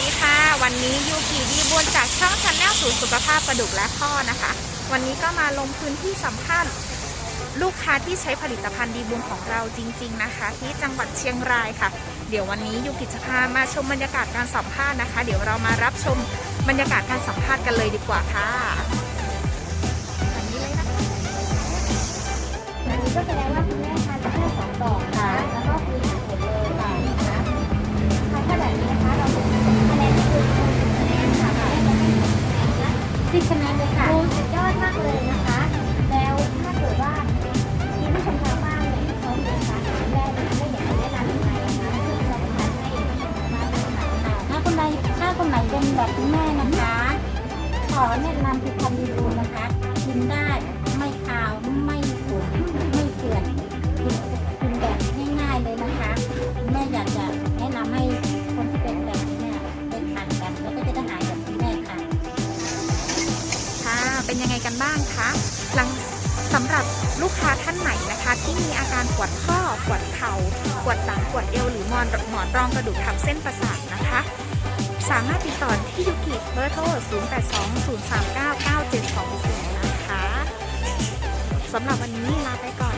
ดีค่ะ วันนี้ยูกิดีบุญจากช่องชันแนลศูนย์สุขภาพกระดูกและข้อนะคะ วันนี้ก็มาลงพื้นที่สัมภาษณ์ลูกค้าที่ใช้ผลิตภัณฑ์ดีบุญของเราจริง ๆนะคะ ที่จังหวัดเชียงรายค่ะ เดี๋ยววันนี้ยูกิจะพามาชมบรรยากาศการสัมภาษณ์นะคะ เดี๋ยวเรามารับชมบรรยากาศการสัมภาษณ์กันเลยดีกว่าค่ะ สิบคะแนเลยค่ะโอ้สุดยอดมากเลยนะคะ แล้วถ้าเกิดว่ามีผู้ชมทางบ้านเนี่ยที่เขาเรียนสารแม่ไม่อยากจะแนะนำยังไงนะคะคือเราทานให้ผู้ชมชาวบ้านได้ค่ะถ้าคนใดถ้าคนไหนเป็นแบบคุณแม่นะคะ ขอแนะนำผลิตภัณฑ์ดีดูนะคะกินได้ เป็นยังไงกันบ้างคะหลังสำหรับลูกค้าท่านไหนนะคะ ที่มีอาการปวดข้อปวดเข่าปวดหลังปวดเอวหรือมอนหมอนรองกระดูกทับเส้นประสาทนะคะ สามารถติดต่อที่ยูกิเบอร์โทร 0820399720 นะคะสำหรับวันนี้ลาไปก่อน